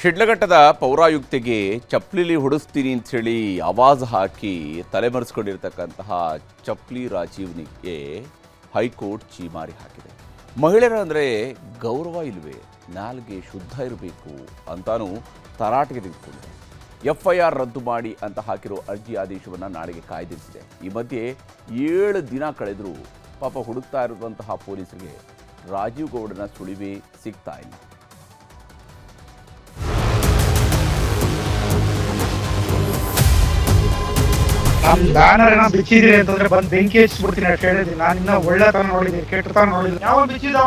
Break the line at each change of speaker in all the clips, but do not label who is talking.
ಶಿಡ್ಲಘಟ್ಟದ ಪೌರಾಯುಕ್ತಿಗೆ ಚಪ್ಲಿಲಿ ಹೊಡಿಸ್ತೀನಿ ಅಂಥೇಳಿ ಆವಾಜ್ ಹಾಕಿ ತಲೆಮರೆಸ್ಕೊಂಡಿರ್ತಕ್ಕಂತಹ ಚಪ್ಲಿ ರಾಜೀವ್ನಿಗೆ ಹೈಕೋರ್ಟ್ ಚೀಮಾರಿ ಹಾಕಿದೆ. ಮಹಿಳೆಯರು ಅಂದರೆ ಗೌರವ ಇಲ್ವೇ? ನಾಲ್ಗೆ ಶುದ್ಧ ಇರಬೇಕು ಅಂತಾನೂ ತರಾಟೆಗೆ ತೆಗೆದುಕೊಂಡಿದೆ. ಆರ್ ರದ್ದು ಮಾಡಿ ಅಂತ ಹಾಕಿರೋ ಅರ್ಜಿ ಆದೇಶವನ್ನು ನಾಳೆಗೆ ಕಾಯ್ದಿರಿಸಿದೆ. ಈ ಮಧ್ಯೆ ಏಳು ದಿನ ಕಳೆದರೂ ಪಾಪ ಹುಡುಕ್ತಾ ಇರುವಂತಹ ಪೊಲೀಸರಿಗೆ ರಾಜೀವ್ ಗೌಡನ ಸುಳಿವೇ ಸಿಗ್ತಾ ಇಲ್ಲ.
ನಮ್ ಬ್ಯಾನರ್ ಏನೋ ಬಿಚ್ಚಿದ್ರಿ ಅಂತಂದ್ರೆ ಬಂದ್ ಬೆಂಕಿ ಹಚ್ಚಿಬಿಡ್ತೀನಿ ಅಂತ ಹೇಳಿದ್ವಿ ನಾನು ಇನ್ನ ಒಳ್ಳೆತನ ನೋಡಿದ್ದೀನಿ ಕೆಟ್ಟತನ ನೋಡಿದ್ದೀನಿ. ಯಾವ ಬಿಚ್ಚಿದ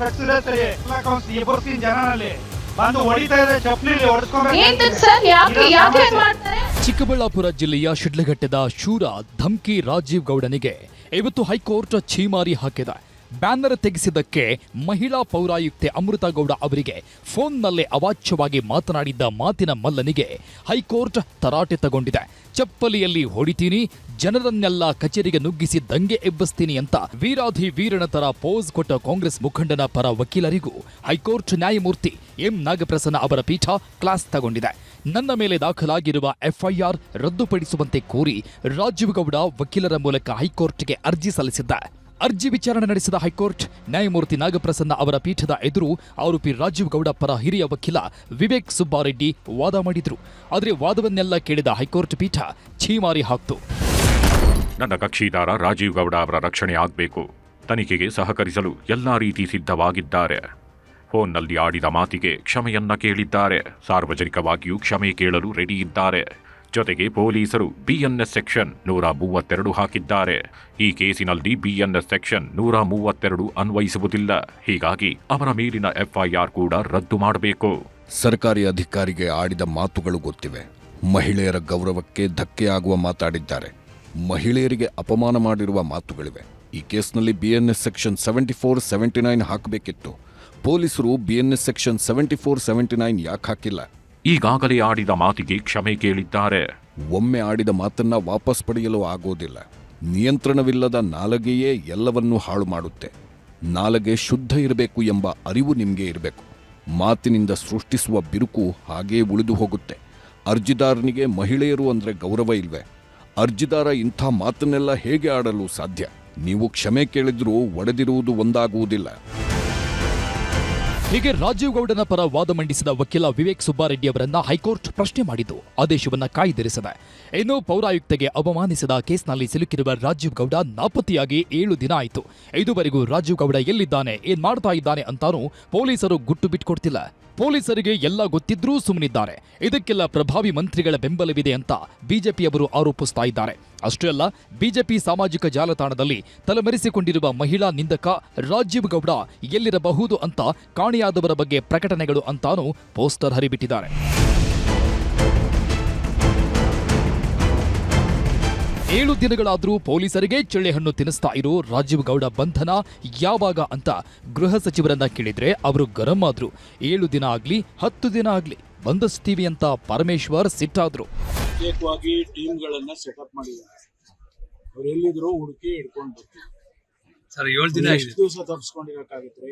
ಕಚ್ಚಿದ್ರೆ ಸರಿ. ಎಬ್ಬರ್ಸ್ತೀನಿ ಜನನಲ್ಲಿ ಬಂದು ಹೊಡಿತಾ ಇದ್ರೆ
ಚಪ್ಪಲಿ
ಹೊಡೆಸ್ಕೊಂಡ್ರೆ
ಸರ್? ಯಾಕೆ ಯಾಕೆ ಮಾಡ್ತಾರೆ?
ಚಿಕ್ಕಬಳ್ಳಾಪುರ ಜಿಲ್ಲೆಯ ಶಿಡ್ಲಘಟ್ಟದ ಶೂರ ಧಮ್ಕಿ ರಾಜೀವ್ ಗೌಡನಿಗೆ ಇವತ್ತು ಹೈಕೋರ್ಟ್ ಛೀಮಾರಿ ಹಾಕಿದೆ ಬ್ಯಾನರ್ ತೆಗೆಸಿದ್ದಕ್ಕೆ ಮಹಿಳಾ ಪೌರಾಯುಕ್ತೆ ಅಮೃತಗೌಡ ಅವರಿಗೆ ಫೋನ್ನಲ್ಲೇ ಅವಾಚ್ಯವಾಗಿ ಮಾತನಾಡಿದ್ದ ಮಾತಿನ ಮಲ್ಲನಿಗೆ ಹೈಕೋರ್ಟ್ ತರಾಟೆ ತಗೊಂಡಿದೆ. ಚಪ್ಪಲಿಯಲ್ಲಿ ಹೊಡಿತೀನಿ, ಜನರನ್ನೆಲ್ಲ ಕಚೇರಿಗೆ ನುಗ್ಗಿಸಿ ದಂಗೆ ಎಬ್ಬಿಸ್ತೀನಿ ಅಂತ ವೀರಾಧಿ ವೀರನ ತರ ಪೋಸ್ ಕೊಟ್ಟ ಕಾಂಗ್ರೆಸ್ ಮುಖಂಡನ ಪರ ವಕೀಲರಿಗೂ ಹೈಕೋರ್ಟ್ ನ್ಯಾಯಮೂರ್ತಿ ಎಂ ನಾಗಪ್ರಸನ್ನ ಅವರ ಪೀಠ ಕ್ಲಾಸ್ ತಗೊಂಡಿದೆ. ನನ್ನ ಮೇಲೆ ದಾಖಲಾಗಿರುವ ಎಫ್ಐಆರ್ ರದ್ದುಪಡಿಸುವಂತೆ ಕೋರಿ ರಾಜೀವ್ ಗೌಡ ವಕೀಲರ ಮೂಲಕ ಹೈಕೋರ್ಟ್ಗೆ ಅರ್ಜಿ ಸಲ್ಲಿಸಿದ್ದ. ಅರ್ಜಿ ವಿಚಾರಣೆ ನಡೆಸಿದ ಹೈಕೋರ್ಟ್, ನ್ಯಾಯಮೂರ್ತಿ ನಾಗಪ್ರಸನ್ನ ಅವರ ಪೀಠದ ಎದುರು ಆರೋಪಿ ರಾಜೀವ್ ಗೌಡ ಪರ ಹಿರಿಯ ವಕೀಲ ವಿವೇಕ್ ಸುಬ್ಬಾರೆಡ್ಡಿ ವಾದ ಮಾಡಿದರು. ಆದರೆ ವಾದವನ್ನೆಲ್ಲ ಕೇಳಿದ ಹೈಕೋರ್ಟ್ ಪೀಠ ಛೀಮಾರಿ ಹಾಕ್ತು.
ನನ್ನ ಕಕ್ಷಿದಾರ ರಾಜೀವ್ ಗೌಡ ಅವರ ರಕ್ಷಣೆ ಆಗಬೇಕು. ತನಿಖೆಗೆ ಸಹಕರಿಸಲು ಎಲ್ಲಾ ರೀತಿ ಸಿದ್ಧವಾಗಿದ್ದಾರೆ. ಫೋನ್ನಲ್ಲಿ ಆಡಿದ ಮಾತಿಗೆ ಕ್ಷಮೆಯನ್ನ ಕೇಳಿದ್ದಾರೆ. ಸಾರ್ವಜನಿಕವಾಗಿಯೂ ಕ್ಷಮೆ ಕೇಳಲು ರೆಡಿ ಇದ್ದಾರೆ. ಜೊತೆಗೆ ಪೊಲೀಸರು ಬಿಎನ್ಎಸ್ ಸೆಕ್ಷನ್ ನೂರ ಮೂವತ್ತೆರಡು ಹಾಕಿದ್ದಾರೆ. ಈ ಕೇಸಿನಲ್ಲಿ ಬಿಎನ್ಎಸ್ ಸೆಕ್ಷನ್ ನೂರ ಮೂವತ್ತೆರಡು ಅನ್ವಯಿಸುವುದಿಲ್ಲ. ಹೀಗಾಗಿ ಅವರ ಮೇಲಿನ ಎಫ್ಐಆರ್ ಕೂಡ ರದ್ದು ಮಾಡಬೇಕು.
ಸರ್ಕಾರಿ ಅಧಿಕಾರಿಗೆ ಆಡಿದ ಮಾತುಗಳು ಗೊತ್ತಿವೆ. ಮಹಿಳೆಯರ ಗೌರವಕ್ಕೆ ಧಕ್ಕೆಯಾಗುವ ಮಾತಾಡಿದ್ದಾರೆ. ಮಹಿಳೆಯರಿಗೆ ಅಪಮಾನ ಮಾಡಿರುವ ಮಾತುಗಳಿವೆ. ಈ ಕೇಸ್ನಲ್ಲಿ BNS section seventy four seventy nine ಹಾಕಬೇಕಿತ್ತು. ಪೊಲೀಸರು BNS section seventy four seventy nine ಯಾಕೆ ಹಾಕಿಲ್ಲ?
ಈಗಾಗಲೇ ಆಡಿದ ಮಾತಿಗೆ ಕ್ಷಮೆ ಕೇಳಿದ್ದಾರೆ.
ಒಮ್ಮೆ ಆಡಿದ ಮಾತನ್ನ ವಾಪಸ್ ಪಡೆಯಲು ಆಗೋದಿಲ್ಲ. ನಿಯಂತ್ರಣವಿಲ್ಲದ ನಾಲಗೆಯೇ ಎಲ್ಲವನ್ನೂ ಹಾಳು ಮಾಡುತ್ತೆ. ನಾಲಗೆ ಶುದ್ಧ ಇರಬೇಕು ಎಂಬ ಅರಿವು ನಿಮಗೆ ಇರಬೇಕು. ಮಾತಿನಿಂದ ಸೃಷ್ಟಿಸುವ ಬಿರುಕು ಹಾಗೇ ಉಳಿದು ಹೋಗುತ್ತೆ. ಅರ್ಜಿದಾರನಿಗೆ ಮಹಿಳೆಯರು ಅಂದ್ರೆ ಗೌರವ ಇಲ್ವೇ? ಅರ್ಜಿದಾರ ಇಂಥ ಮಾತನ್ನೆಲ್ಲ ಹೇಗೆ ಆಡಲು ಸಾಧ್ಯ? ನೀವು ಕ್ಷಮೆ ಕೇಳಿದ್ರೂ ಒಡೆದಿರುವುದು ಒಂದಾಗುವುದಿಲ್ಲ.
ಹೀಗೆ ರಾಜೀವ್ ಗೌಡನ ಪರ ವಾದ ಮಂಡಿಸಿದ ವಕೀಲ ವಿವೇಕ್ ಸುಬ್ಬಾರೆಡ್ಡಿ ಅವರನ್ನ ಹೈಕೋರ್ಟ್ ಪ್ರಶ್ನೆ ಮಾಡಿದ್ದು, ಆದೇಶವನ್ನ ಕಾಯ್ದಿರಿಸಿದೆ. ಇನ್ನು ಪೌರಾಯುಕ್ತಗೆ ಅವಮಾನಿಸಿದ ಕೇಸ್ನಲ್ಲಿ ಸಿಲುಕಿರುವ ರಾಜೀವ್ ಗೌಡ ನಾಪತ್ತೆಯಾಗಿ ಏಳು ದಿನ ಆಯಿತು. ಇದುವರೆಗೂ ರಾಜೀವ್ ಗೌಡ ಎಲ್ಲಿದ್ದಾನೆ, ಏನ್ ಮಾಡ್ತಾ ಇದ್ದಾನೆ ಅಂತಾನೂ ಪೊಲೀಸರು ಗುಟ್ಟು ಬಿಟ್ಕೊಡ್ತಿಲ್ಲ. ಪೊಲೀಸರಿಗೆ ಎಲ್ಲ ಗೊತ್ತಿದ್ರೂ ಸುಮ್ಮನಿದ್ದಾರೆ ಇದಕ್ಕೆಲ್ಲ ಪ್ರಭಾವಿ ಮಂತ್ರಿಗಳ ಬೆಂಬಲವಿದೆ ಅಂತ ಬಿಜೆಪಿಯವರು ಆರೋಪಿಸ್ತಾ ಇದ್ದಾರೆ. ಅಷ್ಟೇ ಅಲ್ಲ, ಬಿಜೆಪಿ ಸಾಮಾಜಿಕ ಜಾಲತಾಣದಲ್ಲಿ ತಲೆಮರೆಸಿಕೊಂಡಿರುವ ಮಹಿಳಾ ನಿಂದಕ ರಾಜೀವ್ ಗೌಡ ಎಲ್ಲಿರಬಹುದು ಅಂತ ಕಾಣೆಯಾದವರ ಬಗ್ಗೆ ಪ್ರಕಟಣೆಗಳು ಅಂತಾನೂ ಪೋಸ್ಟರ್ ಹರಿಬಿಟ್ಟಿದ್ದಾರೆ. ಏಳು ದಿನಗಳಾದರೂ ಪೊಲೀಸರಿಗೆ ಚಳ್ಳೆಹಣ್ಣು ತಿನ್ನಿಸ್ತಾ ಇರೋ ರಾಜೀವ್ ಗೌಡ ಬಂಧನ ಯಾವಾಗ ಅಂತ ಗೃಹ ಸಚಿವರನ್ನ ಕೇಳಿದ್ರೆ ಅವರು ಗರಂ ಆದ್ರು. ಏಳು ದಿನ ಆಗ್ಲಿ ಹತ್ತು ದಿನ ಆಗ್ಲಿ ಬಂಧಿಸ್ತೀವಿ ಅಂತ ಪರಮೇಶ್ವರ್ ಸಿಟ್ಟಾದ್ರು.
ಪ್ರತ್ಯೇಕವಾಗಿ ಟೀಮ್ಗಳನ್ನ ಸೆಟಪ್ ಮಾಡಿದ್ದಾರೆ. ಅವ್ರು ಎಲ್ಲಿದ್ರು ಹುಡುಕಿ ಹಿಡ್ಕೊಂಡು. ಬರ್ತೀವಿ
ಸರ್ ಏಳು ದಿನ
ಎಷ್ಟು ದಿವಸ ತಪ್ಪಿಸ್ಕೊಂಡಿರಕ್ಕಾಗುತ್ತೆ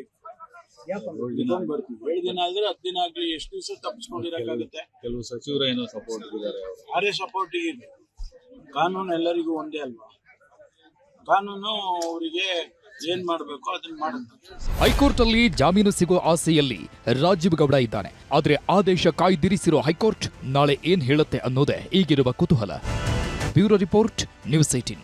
ಬರ್ತೀವಿ. ಏಳು ದಿನ ಆದ್ರೆ ಹತ್ತು ದಿನ ಆಗ್ಲಿ ಎಷ್ಟು ದಿವಸ ತಪ್ಪಿಸ್ಕೊಂಡಿರಕ್ಕಾಗುತ್ತೆ
ಕೆಲವು ಸಚಿವರು ಏನೋ ಸಪೋರ್ಟ್ ಇದ್ದಾರೆ
ಯಾರೇ ಸಪೋರ್ಟ್ ಇದೆ ಕಾನೂನು ಎಲ್ಲರಿಗೂ ಒಂದೇ ಅಲ್ವಾ? ಕಾನೂನು ಅವರಿಗೆ ಏನ್ ಮಾಡ್ಬೇಕು ಅದನ್ನ ಮಾಡುತ್ತೆ.
ಹೈಕೋರ್ಟ್ ಅಲ್ಲಿ ಜಾಮೀನು ಸಿಗೋ ಆಸೆಯಲ್ಲಿ ರಾಜೀವ್ ಗೌಡ ಇದ್ದಾನೆ. ಆದ್ರೆ ಆದೇಶ ಕಾಯ್ದಿರಿಸಿರೋ ಹೈಕೋರ್ಟ್ ನಾಳೆ ಏನ್ ಹೇಳುತ್ತೆ ಅನ್ನೋದೇ ಈಗಿರುವ ಕುತೂಹಲ. Bureau report, news eighteen